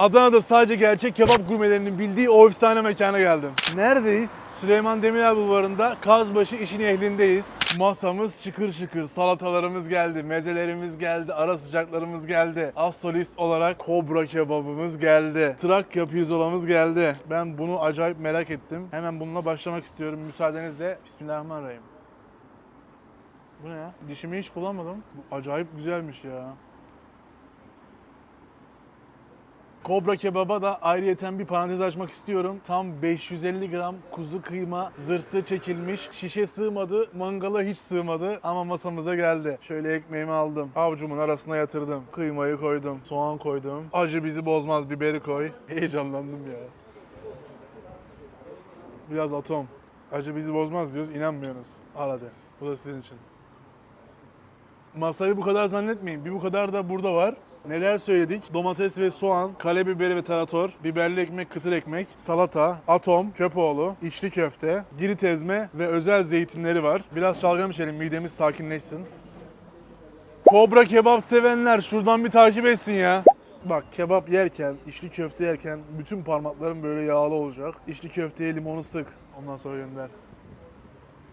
Adana'da sadece gerçek kebap gurmelerinin bildiği o efsane mekana geldim. Neredeyiz? Süleyman Demirel Bulvarı'nda Kazbaşı işin ehlindeyiz. Masamız şıkır şıkır, salatalarımız geldi, mezelerimiz geldi, ara sıcaklarımız geldi. Az solist olarak kobra kebabımız geldi. Trakya pirzolamız geldi. Ben bunu acayip merak ettim. Hemen bununla başlamak istiyorum müsaadenizle. Bismillahirrahmanirrahim. Bu ne ya? Dişimi hiç kullanmadım. Bu acayip güzelmiş ya. Kobra kebaba da ayrıyeten bir parantez açmak istiyorum. Tam 550 gram kuzu kıyma zırhtı çekilmiş. Şişe sığmadı, mangala hiç sığmadı ama masamıza geldi. Şöyle ekmeğimi aldım. Avcumun arasına yatırdım. Kıymayı koydum. Soğan koydum. Acı bizi bozmaz biberi koy. Heyecanlandım ya. Biraz atom. Acı bizi bozmaz diyoruz. inanmıyorsunuz. Al hadi. Bu da sizin için. Masayı bu kadar zannetmeyin. Bir bu kadar da burada var. Neler söyledik? Domates ve soğan, kale biberi ve tarator, biberli ekmek, kıtır ekmek, salata, atom, köpoğlu, içli köfte, girit ezme ve özel zeytinleri var. Biraz şalgam içelim, midemiz sakinleşsin. Kobra kebap sevenler şuradan bir takip etsin ya. Bak kebap yerken, içli köfte yerken bütün parmaklarım böyle yağlı olacak. İçli köfteye limonu sık. Ondan sonra gönder.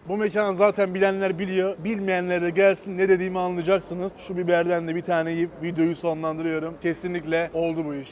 Bu mekanı zaten bilenler biliyor. Bilmeyenler de gelsin ne dediğimi anlayacaksınız. Şu biberden de bir tane yiyip videoyu sonlandırıyorum. Kesinlikle oldu bu iş.